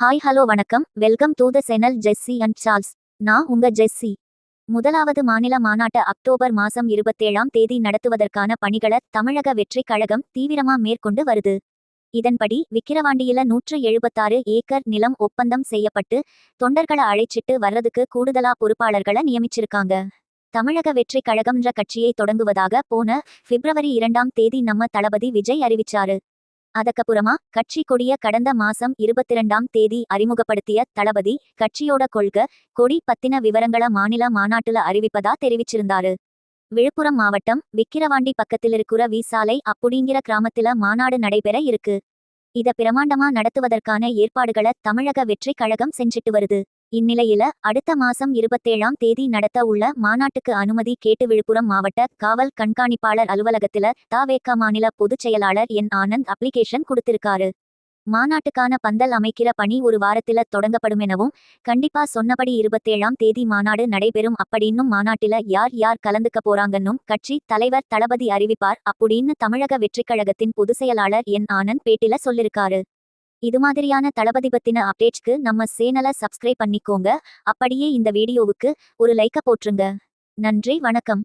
Hi hello வணக்கம். Welcome to the channel Jessie and Charles. நான் உங்க ஜெஸ்ஸி. முதலாவது மாநில மாநாட்ட அக்டோபர் மாசம் இருபத்தேழாம் தேதி நடத்துவதற்கான பணிகளை தமிழக வெற்றிக் கழகம் தீவிரமா மேற்கொண்டு வருது. இதன்படி விக்கிரவாண்டியில நூற்று எழுபத்தாறு ஏக்கர் நிலம் ஒப்பந்தம் செய்யப்பட்டு தொண்டர்களை அழைச்சிட்டு வர்றதுக்கு கூடுதலா பொறுப்பாளர்களை நியமிச்சிருக்காங்க. தமிழக வெற்றிக் கழகம்ன்ற கட்சியை தொடங்குவதாக போன பிப்ரவரி இரண்டாம் தேதி நம்ம தளபதி விஜய் அறிவிச்சாரு. அதக்கப்புறமா கட்சி கொடிய கடந்த மாசம் இருபத்திரண்டாம் தேதி அறிமுகப்படுத்திய தளபதி கட்சியோட கொள்க கொடி பத்தின விவரங்கள மாநில மாநாட்டுல அறிவிப்பதா தெரிவிச்சிருந்தாரு. விழுப்புரம் மாவட்டம் விக்கிரவாண்டி பக்கத்தில் இருக்கிற வீசாலை அப்படிங்கிற கிராமத்துல மாநாடு நடைபெற இருக்கு. இத பிரமாண்டமா நடத்துவதற்கான ஏற்பாடுகளை தமிழக வெற்றி கழகம் செஞ்சிட்டு வருது. இந்நிலையில அடுத்த மாசம் இருபத்தேழாம் தேதி நடத்த உள்ள மாநாட்டுக்கு அனுமதி கேட்டு விழுப்புரம் மாவட்ட காவல் கண்காணிப்பாளர் அலுவலகத்துல தாவேக மாநில பொதுச் செயலாளர் என் ஆனந்த் அப்ளிகேஷன் கொடுத்திருக்காரு. மாநாட்டுக்கான பந்தல் அமைக்கிற பணி ஒரு வாரத்தில தொடங்கப்படும் எனவும் கண்டிப்பா சொன்னபடி இருபத்தேழாம் தேதி மாநாடு நடைபெறும் அப்படின்னும் மாநாட்டில யார் யார் கலந்துக்க போறாங்கன்னும் கட்சி தலைவர் தளபதி அறிவிப்பார் அப்படின்னு தமிழக வெற்றிக்கழகத்தின் பொதுச் செயலாளர் என் ஆனந்த் பேட்டில சொல்லிருக்காரு. இது மாதிரியான தளபதி பத்தின அப்டேட்ஸ்க்கு நம்ம சேனலை சப்ஸ்கிரைப் பண்ணிக்கோங்க. அப்படியே இந்த வீடியோவுக்கு ஒரு லைக்க போட்டுருங்க. நன்றி வணக்கம்.